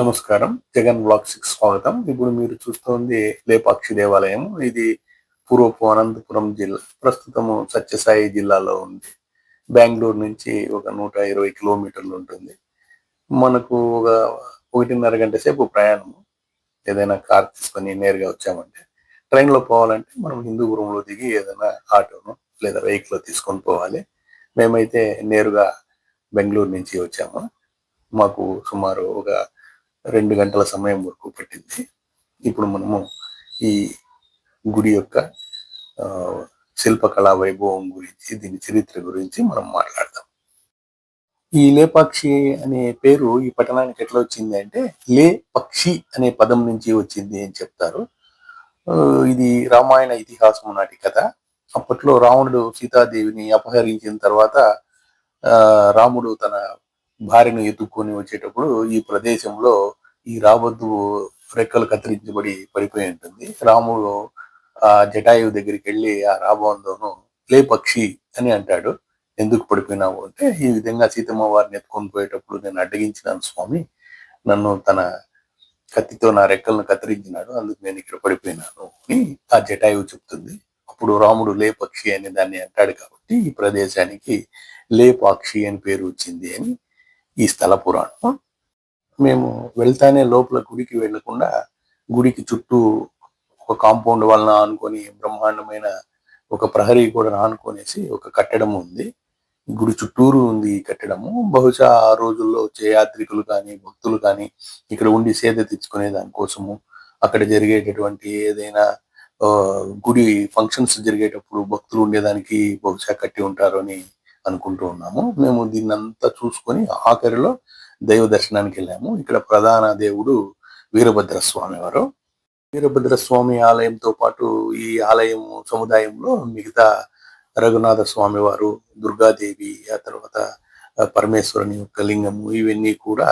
నమస్కారం. Jagan black six స్వాగతం. ఇప్పుడు మీరు చూస్తోంది లేపాక్షి దేవాలయం. ఇది పూర్వపు అనంతపురం జిల్లా ప్రస్తుతము సత్యసాయి జిల్లాలో ఉంది. బెంగళూరు నుంచి ఒక నూట ఇరవై కిలోమీటర్లు ఉంటుంది. మనకు ఒక ఒకటిన్నర గంట సేపు ప్రయాణము. ఏదైనా కార్ తీసుకొని నేరుగా వచ్చామంటే ట్రైన్లో పోవాలంటే మనం హిందూపురంలో దిగి ఏదైనా ఆటోను లేదా వెహికల్ తీసుకొని పోవాలి. మేమైతే నేరుగా బెంగళూరు నుంచి వచ్చాము. మాకు సుమారు ఒక రెండు గంటల సమయం వరకు పట్టింది. ఇప్పుడు మనము ఈ గుడి యొక్క ఆ, శిల్పకళా వైభవం గురించి దీని చరిత్ర గురించి మనం మాట్లాడదాం. ఈ లేపాక్షి అనే పేరు ఈ పట్టణానికి ఎట్లా వచ్చింది అంటే లే పక్షి అనే పదం నుంచి వచ్చింది అని చెప్తారు. ఇది రామాయణ ఇతిహాసం నాటి కథ. అప్పట్లో రావణుడు సీతాదేవిని అపహరించిన తర్వాత ఆ, రాముడు తన భార్యను ఎత్తుక్కొని వచ్చేటప్పుడు ఈ ప్రదేశంలో ఈ రావద్దు రెక్కలు కత్తిరించబడి పడిపోయి ఉంటుంది. రాముడు ఆ జటాయువు దగ్గరికి వెళ్ళి ఆ రాబందును లే పక్షి అని అంటాడు. ఎందుకు పడిపోయినావు? అంటే ఈ విధంగా సీతమ్మ వారిని ఎత్తుకొని పోయేటప్పుడు నేను అడ్డగించినాను స్వామి. నన్ను తన కత్తితో నా రెక్కలను కత్తిరించినాడు. అందుకు నేను ఇక్కడ పడిపోయినాను అని ఆ జటాయువు చెప్తుంది. అప్పుడు రాముడు లే పక్షి అని దాన్ని అంటాడు కాబట్టి ఈ ప్రదేశానికి లేపాక్షి అని పేరు వచ్చింది అని ఈ స్థల పురాణం. మేము వెళ్తానే లోపల గుడికి వెళ్ళకుండా గుడికి చుట్టూ ఒక కాంపౌండ్ వలన ఆనుకొని బ్రహ్మాండమైన ఒక ప్రహరీ కూడా ఆనుకొనేసి ఒక కట్టడం ఉంది. గుడి చుట్టూరు ఉంది ఈ కట్టడము. బహుశా ఆ రోజుల్లో వచ్చే యాత్రికులు కానీ భక్తులు కానీ ఇక్కడ ఉండి సేద తెచ్చుకునే దానికోసము అక్కడ జరిగేటటువంటి ఏదైనా ఆ, గుడి ఫంక్షన్స్ జరిగేటప్పుడు భక్తులు ఉండేదానికి బహుశా కట్టి ఉంటారు అని అనుకుంటూ ఉన్నాము. మేము దీన్ని అంతా చూసుకొని ఆఖరిలో దైవ దర్శనానికి వెళ్ళాము. ఇక్కడ ప్రధాన దేవుడు వీరభద్రస్వామి వారు. వీరభద్ర స్వామి ఆలయంతో పాటు ఈ ఆలయం సముదాయంలో మిగతా రఘునాథ స్వామి వారు దుర్గాదేవి ఆ తర్వాత పరమేశ్వరుని యొక్క లింగము ఇవన్నీ కూడా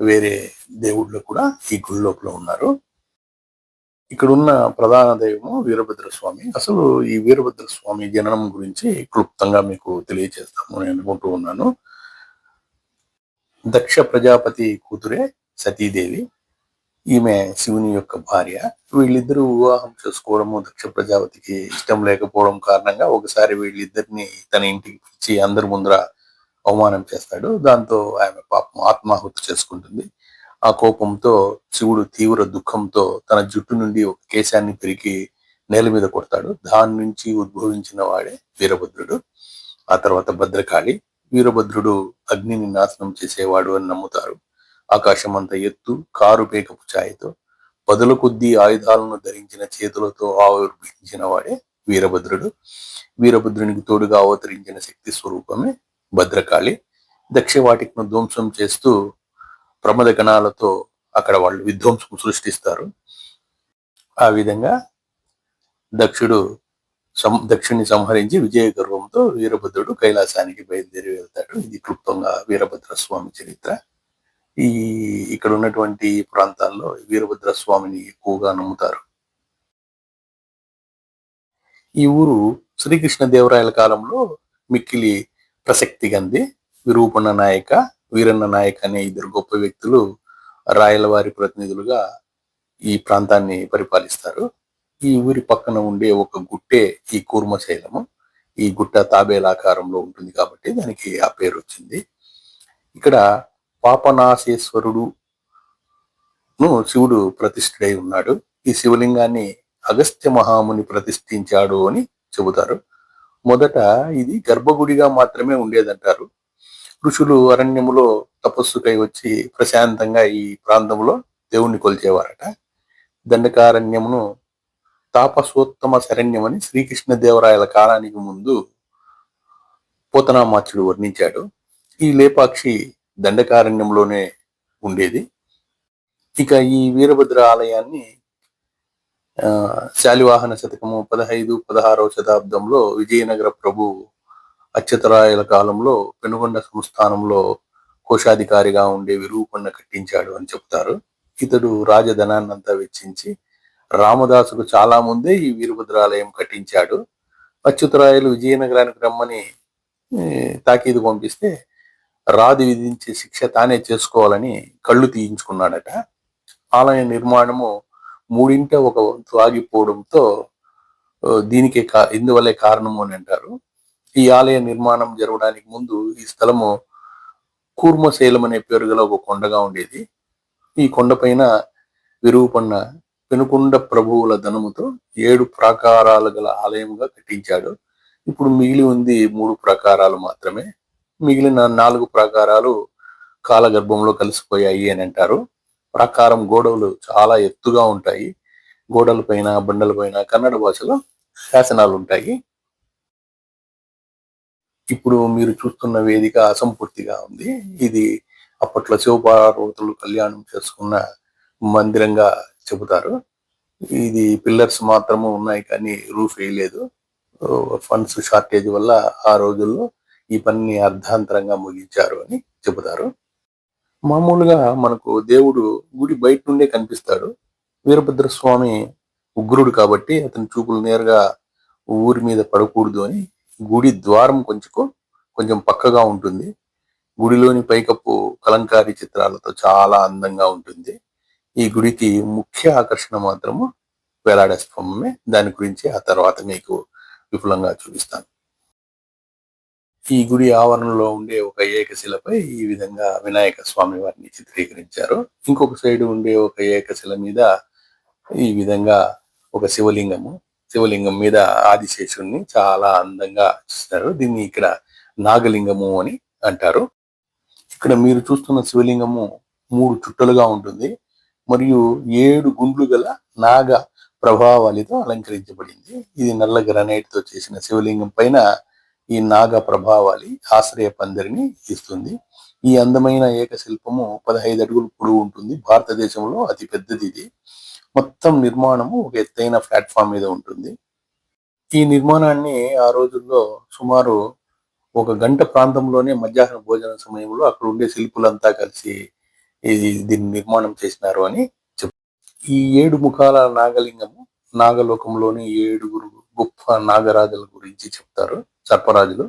వేరే దేవుళ్ళు కూడా ఈ గుడి లోపల ఉన్నారు. ఇక్కడ ఉన్న ప్రధాన దైవము వీరభద్ర స్వామి అసలు ఈ వీరభద్ర స్వామి జననం గురించి క్లుప్తంగా మీకు తెలియజేస్తాము నేను అనుకుంటూ ఉన్నాను. దక్ష ప్రజాపతి కూతురే సతీదేవి. ఈమె శివుని యొక్క భార్య. వీళ్ళిద్దరూ వివాహం చేసుకోవడము దక్ష ప్రజాపతికి ఇష్టం లేకపోవడం కారణంగా ఒకసారి వీళ్ళిద్దరిని తన ఇంటికి పిలిచి అందరి ముందర అవమానం చేస్తాడు. దాంతో ఆమె పాపం ఆత్మాహుతి చేసుకుంటుంది. ఆ కోపంతో శివుడు తీవ్ర దుఃఖంతో తన జుట్టు నుండి ఒక కేశాన్ని పెరిగి నేల మీద కొడతాడు. దాని నుంచి ఉద్భవించిన వాడే వీరభద్రుడు. ఆ తర్వాత భద్రకాళి. వీరభద్రుడు అగ్నిని నాశనం చేసేవాడు అని నమ్ముతారు. ఆకాశం అంత ఎత్తు కారు పేకపు ఛాయతో. పదుల కొద్దీ ఆయుధాలను ధరించిన చేతులతో ఆవిర్భవించిన వాడే వీరభద్రుడు. వీరభద్రునికి తోడుగా అవతరించిన శక్తి స్వరూపమే భద్రకాళి. దక్షవాటికను ధ్వంసం చేస్తూ ప్రమద గణాలతో అక్కడ వాళ్ళు విధ్వంసం సృష్టిస్తారు. ఆ విధంగా దక్షుడు సం దక్షుణ్ణి సంహరించి విజయ గర్వంతో వీరభద్రుడు కైలాసానికి బయలుదేరి వెళ్తాడు. ఇది క్లుప్తంగా వీరభద్ర స్వామి చరిత్ర. ఈ ఇక్కడ ఉన్నటువంటి ప్రాంతాల్లో వీరభద్ర స్వామిని ఎక్కువగా నమ్ముతారు. ఈ ఊరు శ్రీకృష్ణ దేవరాయల కాలంలో మిక్కిలి ప్రసక్తి గంది విరూపణ నాయక వీరన్న నాయక్ అనే ఇద్దరు గొప్ప వ్యక్తులు రాయలవారి ప్రతినిధులుగా ఈ ప్రాంతాన్ని పరిపాలిస్తారు. ఈ ఊరి పక్కన ఉండే ఒక గుట్టే ఈ కూర్మశైలము ఈ గుట్ట తాబేలాకారంలో ఉంటుంది కాబట్టి దానికి ఆ పేరు వచ్చింది. ఇక్కడ పాపనాశేశ్వరుడు ను శివుడు ప్రతిష్ఠుడై ఉన్నాడు. ఈ శివలింగాన్ని అగస్త్య మహాముని ప్రతిష్ఠించాడు అని చెబుతారు. మొదట ఇది గర్భగుడిగా మాత్రమే ఉండేదంటారు. ఋషులు అరణ్యములో తపస్సుకై వచ్చి ప్రశాంతంగా ఈ ప్రాంతంలో దేవుణ్ణి కొలిచేవారట. దండకారణ్యమును తాపసోత్తమ శరణ్యమని శ్రీకృష్ణ దేవరాయల కాలానికి ముందు పోతనామాచుడు వర్ణించాడు. ఈ లేపాక్షి దండకారణ్యంలోనే ఉండేది. ఇక ఈ వీరభద్ర ఆలయాన్ని ఆ, శాలివాహన శతకము పదహైదు పదహారవ శతాబ్దంలో విజయనగర ప్రభు అచ్యుతరాయల కాలంలో పెనుగొండ సంస్థానంలో కోశాధికారిగా ఉండే విరూపన్న కట్టించాడు అని చెప్తారు. ఇతడు రాజధనాన్నంతా వెచ్చించి రామదాసుకు చాలా ముందే ఈ వీరభద్రాలయం కట్టించాడు. అచ్యుతరాయలు విజయనగరానికి రమ్మని తాకీదు పంపిస్తే రాది విధించే శిక్ష తానే చేసుకోవాలని కళ్ళు తీయించుకున్నాడట. ఆలయ నిర్మాణము మూడింట ఒక వంతు ఆగిపోవడంతో దీనికే దీనికి కా ఇందువల్లే కారణము అని అంటారు. ఈ ఆలయ నిర్మాణం జరగడానికి ముందు ఈ స్థలము కూర్మశైలం అనే పేరు గల ఒక కొండగా ఉండేది. ఈ కొండపైన విరుగుపన్న పెనుకొండ ప్రభువుల ధనముతో ఏడు ప్రాకారాలు గల ఆలయముగా కట్టించాడు. ఇప్పుడు మిగిలి ఉంది మూడు ప్రాకారాలు మాత్రమే. మిగిలిన నాలుగు ప్రాకారాలు కాలగర్భంలో కలిసిపోయాయి అని అంటారు. ప్రాకారం గోడలు చాలా ఎత్తుగా ఉంటాయి. గోడల పైన బండల పైన కన్నడ భాషలో శాసనాలు ఉంటాయి. ఇప్పుడు మీరు చూస్తున్న వేదిక అసంపూర్తిగా ఉంది. ఇది అప్పట్లో శివపార్వతులు కళ్యాణం చేసుకున్న మందిరంగా చెబుతారు. ఇది పిల్లర్స్ మాత్రము ఉన్నాయి కానీ రూఫ్ వేయలేదు. ఫండ్స్ షార్టేజ్ వల్ల ఆ రోజుల్లో ఈ పనిని అర్ధాంతరంగా ముగించారు అని చెబుతారు. మామూలుగా మనకు దేవుడు గుడి బయట నుండే కనిపిస్తాడు. వీరభద్ర స్వామి ఉగ్రుడు కాబట్టి అతని చూపులు నేరుగా ఊరి మీద పడకూడదు అని గుడి ద్వారం కొంచెం కొంచెం పక్కగా ఉంటుంది. గుడిలోని పైకప్పు కలంకారీ చిత్రాలతో చాలా అందంగా ఉంటుంది. ఈ గుడికి ముఖ్య ఆకర్షణ మాత్రము వేలాడే స్తంభమే దాని గురించి ఆ తర్వాత మీకు విపులంగా చూపిస్తాను. ఈ గుడి ఆవరణలో ఉండే ఒక ఏకశిలపై ఈ విధంగా వినాయక స్వామి వారిని చిత్రీకరించారు. ఇంకొక సైడ్ ఉండే ఒక ఏకశిల మీద ఈ విధంగా ఒక శివలింగము శివలింగం మీద ఆదిశేషుణ్ణి చాలా అందంగా చూస్తారు. దీన్ని ఇక్కడ నాగలింగము అని అంటారు. ఇక్కడ మీరు చూస్తున్న శివలింగము మూడు చుట్టలుగా ఉంటుంది. మరియు ఏడు గుండ్లు గల నాగ ప్రభావాలితో అలంకరించబడింది. ఇది నల్ల గ్రనైట్తో చేసిన శివలింగం పైన ఈ నాగ ప్రభావాలి ఆశ్రయ పందిరిని ఇస్తుంది. ఈ అందమైన ఏకశిల్పము పదహైదు అడుగులు పొడవు ఉంటుంది. భారతదేశంలో అతి పెద్దది ఇది. మొత్తం నిర్మాణము ఒక ఎత్తైన ప్లాట్ఫామ్ మీద ఉంటుంది. ఈ నిర్మాణాన్ని ఆ రోజుల్లో సుమారు ఒక గంట ప్రాంతంలోనే మధ్యాహ్న భోజన సమయంలో అక్కడ ఉండే శిల్పులంతా కలిసి ఇది దీన్ని నిర్మాణం చేసినారు అని చెప్ ఈ ఏడు ముఖాల నాగలింగము నాగలోకంలోని ఏడుగురు గొప్ప నాగరాజుల గురించి చెప్తారు సర్పరాజులు.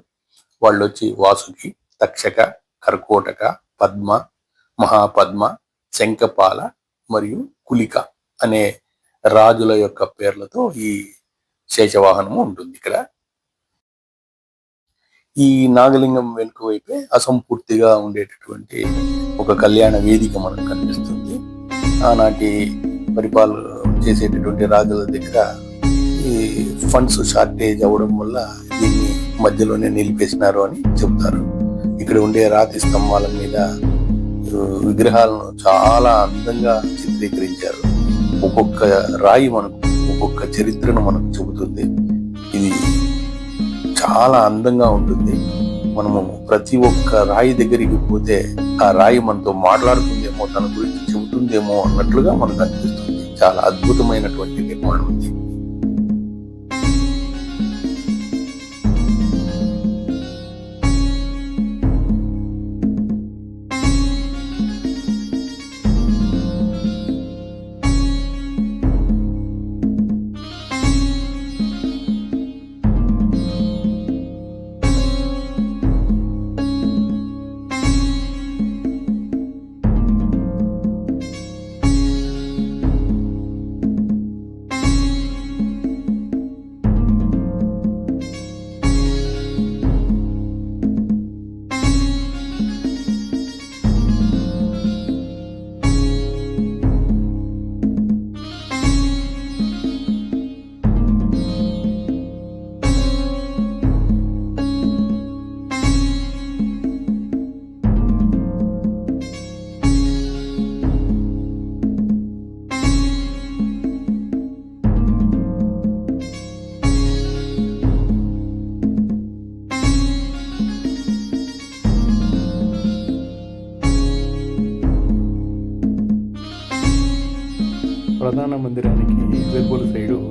వాళ్ళు వచ్చి వాసుకి తక్షక కర్కోటక పద్మ మహాపద్మ శంఖపాల మరియు కులిక అనే రాజుల యొక్క పేర్లతో ఈ శేషవాహనము ఉంటుంది ఇక్కడ. ఈ నాగలింగం వెనుక వైపే అసంపూర్తిగా ఉండేటటువంటి ఒక కళ్యాణ వేదిక మనకు కనిపిస్తుంది. ఆనాటి పరిపాలన చేసేటటువంటి రాజుల దగ్గర ఈ ఫండ్స్ షార్టేజ్ అవ్వడం వల్ల దీన్ని మధ్యలోనే నిలిపేసినారు అని చెప్తారు. ఇక్కడ ఉండే రాతి స్తంభాల మీద విగ్రహాలను చాలా అందంగా చిత్రీకరించారు. ఒక్కొక్క రాయి మనకు ఒక్కొక్క చరిత్రను మనకు చెబుతుంది. ఇది చాలా అందంగా ఉంటుంది. మనము ప్రతి ఒక్క రాయి దగ్గరికి పోతే ఆ రాయి మనతో మాట్లాడుతుందేమో తన గురించి చెబుతుందేమో అన్నట్లుగా మనకు అనిపిస్తుంది. చాలా అద్భుతమైనటువంటి నిర్మాణం ఇది.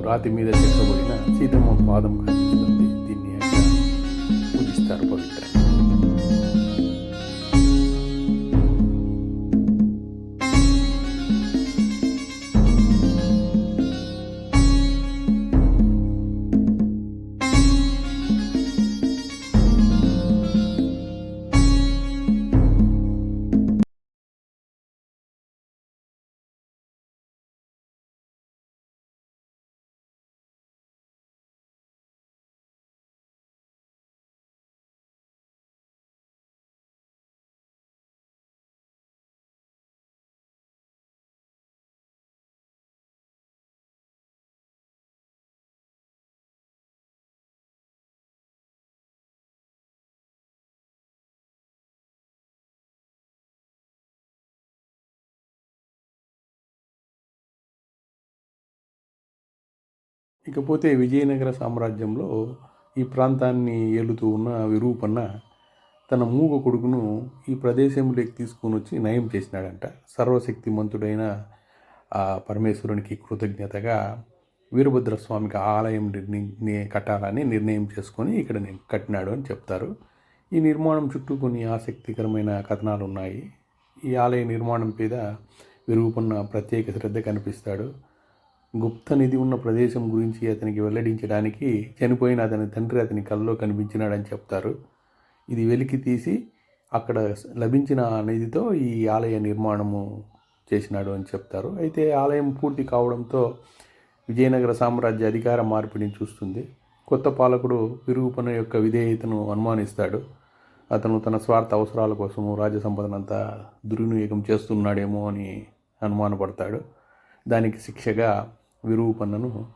రాతి మీద చెక్కబడిన సీతమ్మ పాదం ఇకపోతే విజయనగర సామ్రాజ్యంలో ఈ ప్రాంతాన్ని ఏలుతూ ఉన్న విరూపన్న తన మూగ కొడుకును ఈ ప్రదేశంలోకి తీసుకొని వచ్చి నయం చేసినాడంట. సర్వశక్తిమంతుడైన ఆ పరమేశ్వరునికి కృతజ్ఞతగా వీరభద్రస్వామికి ఆలయం నిర్ణయి కట్టాలని నిర్ణయం చేసుకొని ఇక్కడ నేను కట్టినాడు అని చెప్తారు. ఈ నిర్మాణం చుట్టూ కొన్ని ఆసక్తికరమైన కథనాలు ఉన్నాయి ఈ ఆలయ నిర్మాణం మీద విరుగుపన్న ప్రత్యేక శ్రద్ధ కనిపిస్తాడు. గుప్త నిధి ఉన్న ప్రదేశం గురించి అతనికి వెల్లడించడానికి చనిపోయిన అతని తండ్రి అతని కల్లో కనిపించినాడని చెప్తారు. ఇది వెలికి తీసి అక్కడ లభించిన నిధితో ఈ ఆలయ నిర్మాణము చేసినాడు అని చెప్తారు. అయితే ఆలయం పూర్తి కావడంతో విజయనగర సామ్రాజ్య అధికార మార్పిడిని చూస్తుంది. కొత్త పాలకుడు విరుగుపన యొక్క విధేయతను అనుమానిస్తాడు. అతను తన స్వార్థ అవసరాల కోసము రాజసంపదనంతా దుర్వినియోగం చేస్తున్నాడేమో అని అనుమానపడతాడు. దానికి శిక్షగా విరూపన్నను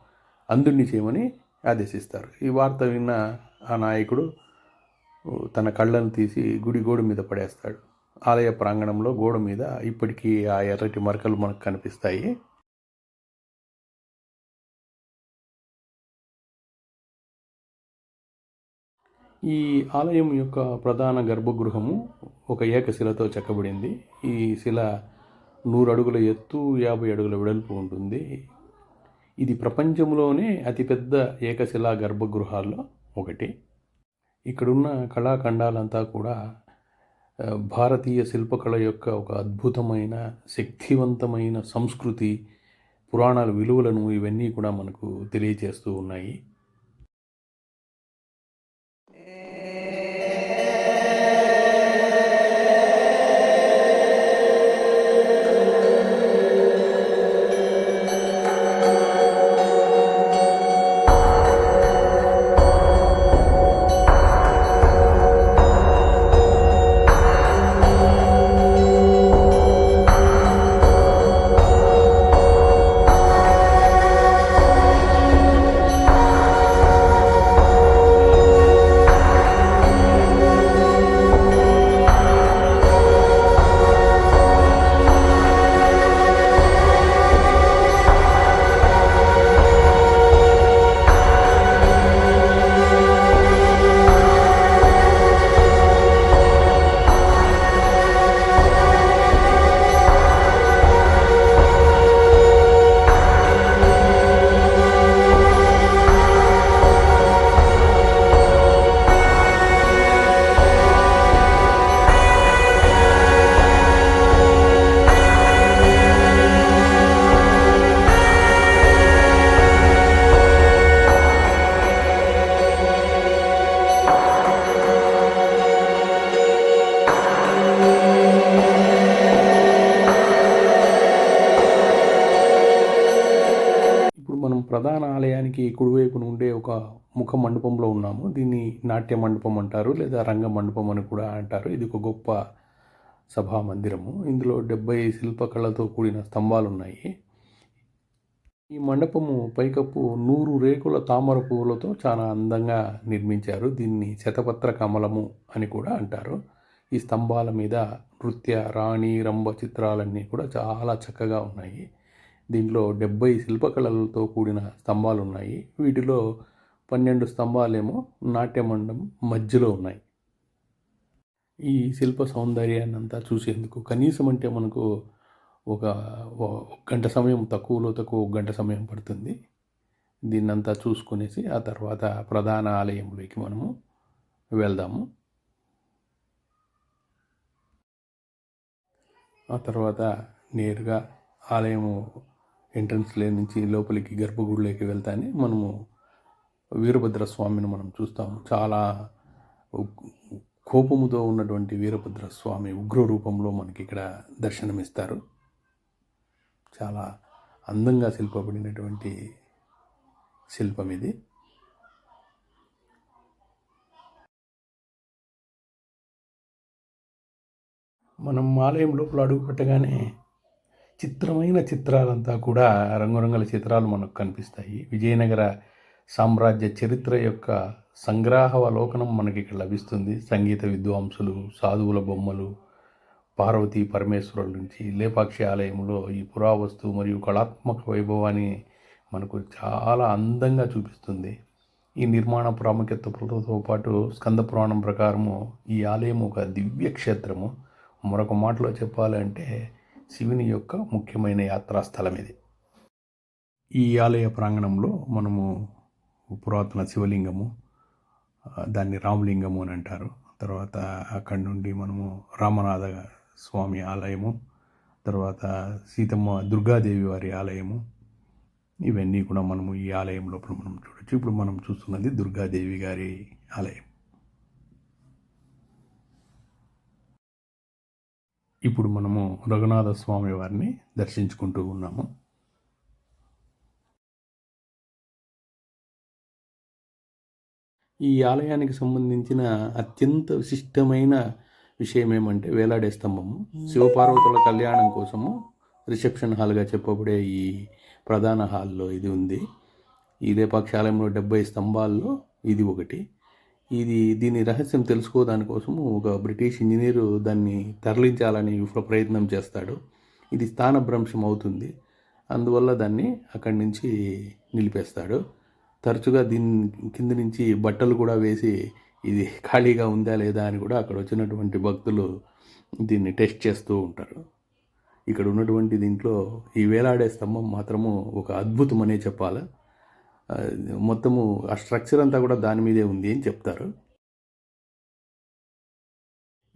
అందుణ్ణి చేయమని ఆదేశిస్తారు. ఈ వార్త విన్న ఆ నాయకుడు తన కళ్ళను తీసి గుడి గోడ మీద పడేస్తాడు. ఆలయ ప్రాంగణంలో గోడ మీద ఇప్పటికీ ఆ ఎర్రటి మరకలు మనకు కనిపిస్తాయి. ఈ ఆలయం యొక్క ప్రధాన గర్భగృహము ఒక ఏకశిలతో చెక్కబడింది. ఈ శిల నూరు అడుగుల ఎత్తు యాభై అడుగుల వెడల్పు ఉంటుంది. ఇది ప్రపంచంలోనే అతిపెద్ద ఏకశిలా గర్భగృహాల్లో ఒకటి. ఇక్కడున్న కళాఖండాలంతా కూడా భారతీయ శిల్పకళ యొక్క ఒక అద్భుతమైన శక్తివంతమైన సంస్కృతి పురాణాల విలువలను ఇవన్నీ కూడా మనకు తెలియజేస్తూ ఉన్నాయి. ప్రధాన ఆలయానికి కుడివైపున ఉండే ఒక ముఖ మండపంలో ఉన్నాము. దీన్ని నాట్య మండపం అంటారు లేదా రంగ మండపం అని కూడా అంటారు. ఇది ఒక గొప్ప సభా మందిరము. ఇందులో డెబ్బై శిల్పకళతో కూడిన స్తంభాలు ఉన్నాయి. ఈ మండపము పైకప్పు నూరు రేకుల తామర పువ్వులతో చాలా అందంగా నిర్మించారు. దీన్ని శతపత్ర కమలము అని కూడా అంటారు. ఈ స్తంభాల మీద నృత్య రాణి రంభ చిత్రాలన్నీ కూడా చాలా చక్కగా ఉన్నాయి. దీంట్లో డెబ్బై శిల్పకళలతో కూడిన స్తంభాలు ఉన్నాయి వీటిలో పన్నెండు స్తంభాలేమో నాట్యమండపం మధ్యలో ఉన్నాయి. ఈ శిల్ప సౌందర్యాన్ని అంతా చూసేందుకు కనీసం అంటే మనకు ఒక ఒక గంట సమయం తక్కువలో తక్కువ ఒక గంట సమయం పడుతుంది. దీన్నంతా చూసుకునేసి ఆ తర్వాత ప్రధాన ఆలయంలోకి మనము వెళ్దాము. ఆ తర్వాత నేరుగా ఆలయము ఎంట్రన్స్ లే నుంచి లోపలికి గర్భగుడిలోకి వెళ్తానే మనము వీరభద్ర స్వామిని మనం చూస్తాము. చాలా కోపముతో ఉన్నటువంటి వీరభద్ర స్వామి ఉగ్ర రూపంలో మనకి ఇక్కడ దర్శనమిస్తారు. చాలా అందంగా శిల్పబడినటువంటి శిల్పం ఇది. మనం ఆలయం లోపల అడుగు పెట్టగానే చిత్రమైన చిత్రాలంతా కూడా రంగురంగుల చిత్రాలు మనకు కనిపిస్తాయి. విజయనగర సామ్రాజ్య చరిత్ర యొక్క సంగ్రాహవలోకనం మనకి ఇక్కడ లభిస్తుంది. సంగీత విద్వాంసులు సాధువుల బొమ్మలు పార్వతీ పరమేశ్వరుల నుంచి లేపాక్షి ఆలయంలో ఈ పురావస్తు మరియు కళాత్మక వైభవాన్ని మనకు చాలా అందంగా చూపిస్తుంది. ఈ నిర్మాణ ప్రాముఖ్యతతో పాటు స్కంద పురాణం ప్రకారము ఈ ఆలయం ఒక దివ్య క్షేత్రము మరొక మాటలో చెప్పాలంటే శివుని యొక్క ముఖ్యమైన యాత్రా స్థలం ఇది. ఈ ఆలయ ప్రాంగణంలో మనము పురాతన శివలింగము దాన్ని రామలింగము అని అంటారు. తర్వాత అక్కడి నుండి మనము రామనాథ స్వామి ఆలయము తర్వాత సీతమ్మ దుర్గాదేవి వారి ఆలయము ఇవన్నీ కూడా మనము ఈ ఆలయం లోపల మనం చూడొచ్చు. ఇప్పుడు మనం చూస్తున్నది దుర్గాదేవి గారి ఆలయం. ఇప్పుడు మనము రఘునాథ స్వామి వారిని దర్శించుకుంటూ ఉన్నాము. ఈ ఆలయానికి సంబంధించిన అత్యంత విశిష్టమైన విషయం ఏమంటే వేలాడే స్తంభము. శివపార్వతుల కళ్యాణం కోసము రిసెప్షన్ హాల్గా చెప్పబడే ఈ ప్రధాన హాల్లో ఇది ఉంది. ఈ రేపాక్షాలయంలో డెబ్బై స్తంభాల్లో ఇది ఒకటి. ఇది దీని రహస్యం తెలుసుకోవడాని ఒక బ్రిటిష్ ఇంజనీరు దాన్ని తరలించాలని ప్రయత్నం చేస్తాడు. ఇది స్థానభ్రంశం అవుతుంది. అందువల్ల దాన్ని అక్కడి నుంచి నిలిపేస్తాడు. తరచుగా దీని కింద నుంచి బట్టలు కూడా వేసి ఇది ఖాళీగా ఉందా లేదా అని కూడా అక్కడ వచ్చినటువంటి భక్తులు దీన్ని టెస్ట్ చేస్తూ ఉంటారు. ఇక్కడ ఉన్నటువంటి దీంట్లో ఈ వేలాడే స్తంభం మాత్రము ఒక అద్భుతమనే చెప్పాలి. మొత్తము ఆ స్ట్రక్చర్ అంతా కూడా దాని మీదే ఉంది అని చెప్తారు.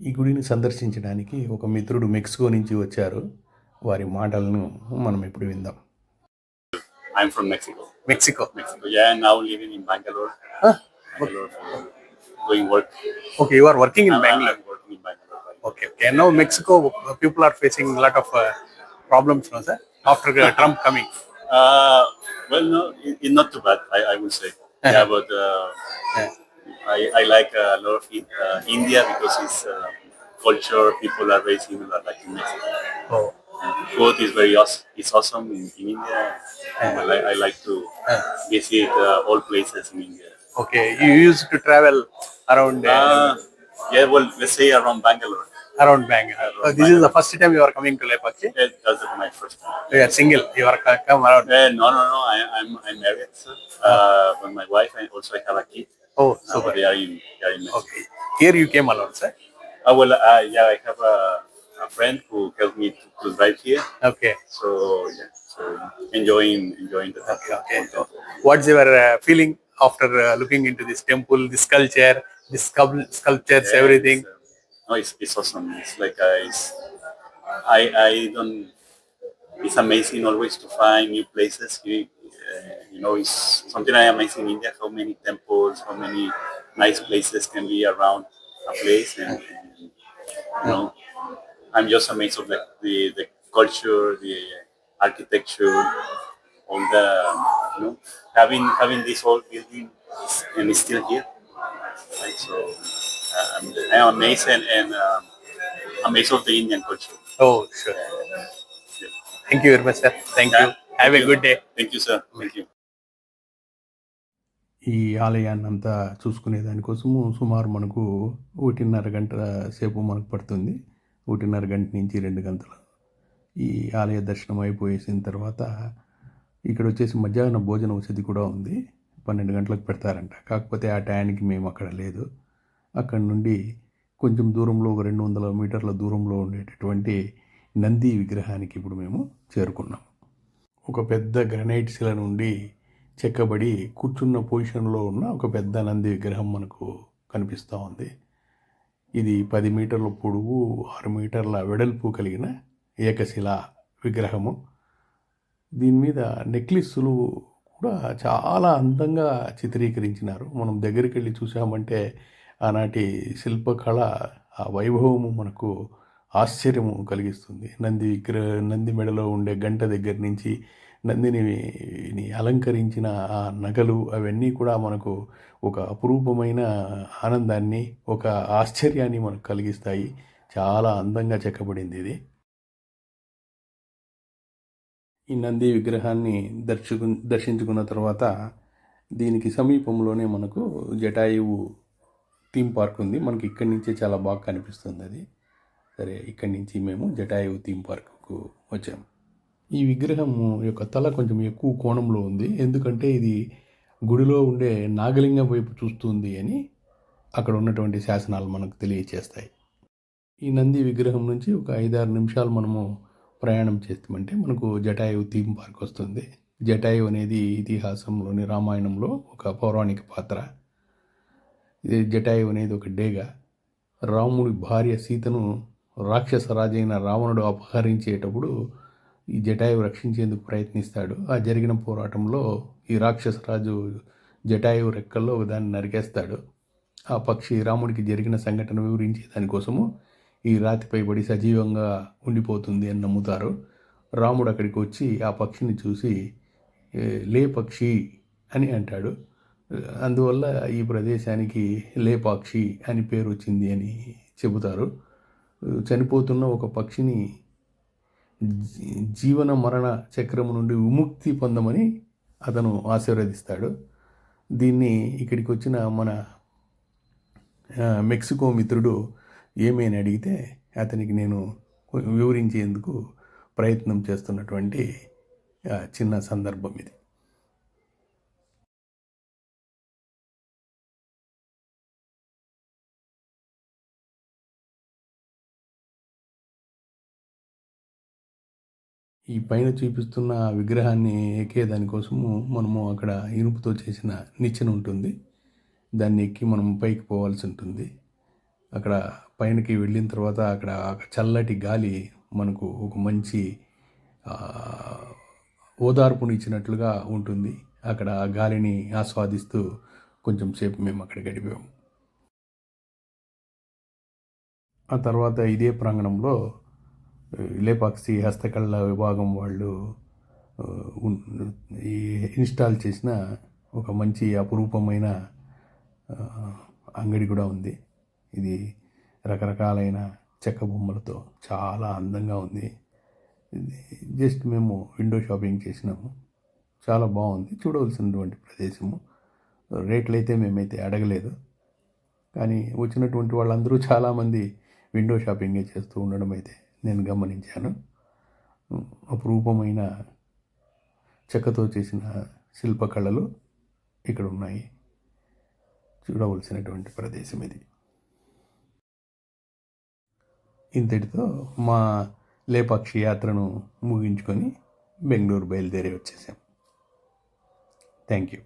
ఈ గుడిని సందర్శించడానికి ఒక మిత్రుడు మెక్సికో నుంచి వచ్చారు. వారి మాటలను మనం ఇప్పుడు విందాం. I'm from Mexico. Mexico Mexico living in Bengaluru going work okay are working in Bengaluru okay okay now Mexico people are facing lot of problems after Trump coming well, no, it, it's not too bad. I, I would say. Yeah, but uh. I, I like uh, a lot of it, uh, India because it's uh, culture. People are very similar, like in Mexico. Oh, Food is very awesome. It's awesome in, in India. I, like, I like to visit uh, all places in India. okay. You used to travel around uh, Uh, yeah, well, let's say around Bangalore. Around Bangalore. Oh, this is the first time you are coming to Lepakshi. Yeah, that's my first time. You are single. You are co- come around. Uh, no, no, no. I, I'm I'm married, sir. Uh, with my wife, and also I have a kid. Oh, So super. they are in, they are in Mexico. Okay. Here you came alone, sir. Uh, well, uh, yeah, I have a, a friend who helped me to, to drive here. Okay. So yeah, so enjoying enjoying the Okay. Okay. What's your uh, feeling after uh, looking into this temple, this sculpture, this sculp- sculptures, Yeah, everything? No, it's, it's awesome. It's like it's, I I don't. It's amazing always to find new places. You, uh, you know, it's something I amazing in India. How many temples, how many nice places can be around a place, and, and you know, I'm just amazed of like the the culture, the architecture, all the you know having having this whole building and it's still here. So, uh, I'm, I'm amazed and, um, amazed of the Indian culture. Oh, sure. Yeah. Thank you very much, sir. Thank you. Have a good day. Thank you, sir. Thank you. ఈ ఆలయాన్ని అంతా చూసుకునే దానికోసము సుమారు మనకు ఒకటిన్నర గంట సేపు మనకు పడుతుంది ఒకటిన్నర గంట నుంచి రెండు గంటలు ఈ ఆలయ దర్శనం అయిపోయేసిన తర్వాత ఇక్కడ వచ్చేసి మధ్యాహ్న భోజన వసతి కూడా ఉంది పన్నెండు గంటలకు పెడతారంట కాకపోతే ఆ టయానికి మేము అక్కడ లేదు అక్కడ నుండి కొంచెం దూరంలో ఒక రెండు వందల మీటర్ల దూరంలో ఉండేటటువంటి నంది విగ్రహానికి ఇప్పుడు మేము చేరుకున్నాం. ఒక పెద్ద గ్రనైట్ శిల నుండి చెక్కబడి కూర్చున్న పొజిషన్లో ఉన్న ఒక పెద్ద నంది విగ్రహం మనకు కనిపిస్తూ ఉంది. ఇది పది మీటర్ల పొడుగు ఆరు మీటర్ల వెడల్పు కలిగిన ఏకశిల విగ్రహము. దీని మీద నెక్లెస్సులు కూడా చాలా అందంగా చిత్రీకరించినారు. మనం దగ్గరికి వెళ్ళి చూసామంటే ఆనాటి శిల్పకళ ఆ వైభవము మనకు ఆశ్చర్యము కలిగిస్తుంది. నంది విగ్రహ నంది మెడలో ఉండే గంట దగ్గర నుంచి నందిని అలంకరించిన ఆ నగలు అవన్నీ కూడా మనకు ఒక అపురూపమైన ఆనందాన్ని ఒక ఆశ్చర్యాన్ని మనకు కలిగిస్తాయి. చాలా అందంగా చెక్కబడింది ఇది. ఈ నంది విగ్రహాన్ని దర్శకు దర్శించుకున్న తర్వాత దీనికి సమీపంలోనే మనకు జటాయువు థీమ్ పార్క్ ఉంది. మనకి ఇక్కడి నుంచే చాలా బాగా కనిపిస్తుంది అది. సరే ఇక్కడి నుంచి మేము జటాయువు థీమ్ పార్క్కు వచ్చాము ఈ విగ్రహం యొక్క తల కొంచెం ఎక్కువ కోణంలో ఉంది. ఎందుకంటే ఇది గుడిలో ఉండే నాగలింగం వైపు చూస్తుంది అని అక్కడ ఉన్నటువంటి శాసనాలు మనకు తెలియచేస్తాయి. ఈ నంది విగ్రహం నుంచి ఒక ఐదారు నిమిషాలు మనము ప్రయాణం చేస్తామంటే మనకు జటాయు థీమ్ పార్క్ వస్తుంది. జటాయు అనేది ఇతిహాసంలోని రామాయణంలో ఒక పౌరాణిక పాత్ర. ఇది జటాయు అనేది ఒక డేగ. రాముడి భార్య సీతను రాక్షస రాజైన రావణుడు అపహరించేటప్పుడు ఈ జటాయువు రక్షించేందుకు ప్రయత్నిస్తాడు. ఆ జరిగిన పోరాటంలో ఈ రాక్షస రాజు జటాయువు రెక్కల్లో దాన్ని నరికేస్తాడు. ఆ పక్షి రాముడికి జరిగిన సంఘటన వివరించే దానికోసము ఈ రాతిపై పడి సజీవంగా ఉండిపోతుంది అని నమ్ముతారు. రాముడు అక్కడికి వచ్చి ఆ పక్షిని చూసి లే పక్షి అని అంటాడు. అందువల్ల ఈ ప్రదేశానికి లేపాక్షి అని పేరు వచ్చింది అని చెబుతారు. చనిపోతున్న ఒక పక్షిని జీవన మరణ చక్రము నుండి విముక్తి పొందమని అతను ఆశీర్వదిస్తాడు. దీన్ని ఇక్కడికి వచ్చిన మన మెక్సికో మిత్రుడు ఏమేని అడిగితే అతనికి నేను వివరించేందుకు ప్రయత్నం చేస్తున్నటువంటి చిన్న సందర్భం ఇది. ఈ పైన చూపిస్తున్న విగ్రహాన్ని ఎక్కే దానికోసము మనము అక్కడ ఇనుపుతో చేసిన నిచ్చెన ఉంటుంది. దాన్ని ఎక్కి మనం పైకి పోవాల్సి ఉంటుంది. అక్కడ పైనకి వెళ్ళిన తర్వాత అక్కడ చల్లటి గాలి మనకు ఒక మంచి ఆ, ఓదార్పునిచ్చినట్లుగా ఉంటుంది. అక్కడ ఆ గాలిని ఆస్వాదిస్తూ కొంచెం సేపు మేము అక్కడ గడిపాము. ఆ తర్వాత ఇదే ప్రాంగణంలో లేపాక్షి హస్తకళ విభాగం వాళ్ళు ఈ ఇన్స్టాల్ చేసిన ఒక మంచి అపురూపమైన అంగడి కూడా ఉంది. ఇది రకరకాలైన చెక్క బొమ్మలతో చాలా అందంగా ఉంది. ఇది జస్ట్ మేము విండో షాపింగ్ చేసినాము. చాలా బాగుంది. చూడవలసినటువంటి ప్రదేశము. రేట్లు అయితే మేమైతే అడగలేదు. కానీ వచ్చినటువంటి వాళ్ళందరూ చాలామంది విండో షాపింగే చేస్తూ ఉండడం అయితే నేను గమనించాను. అపురూపమైన చెక్కతో చేసిన శిల్పకళలు ఇక్కడ ఉన్నాయి చూడవలసినటువంటి ప్రదేశం ఇది. ఇంతటితో మా లేపాక్షి యాత్రను ముగించుకొని బెంగళూరు బయలుదేరి వచ్చేసాం. Thank you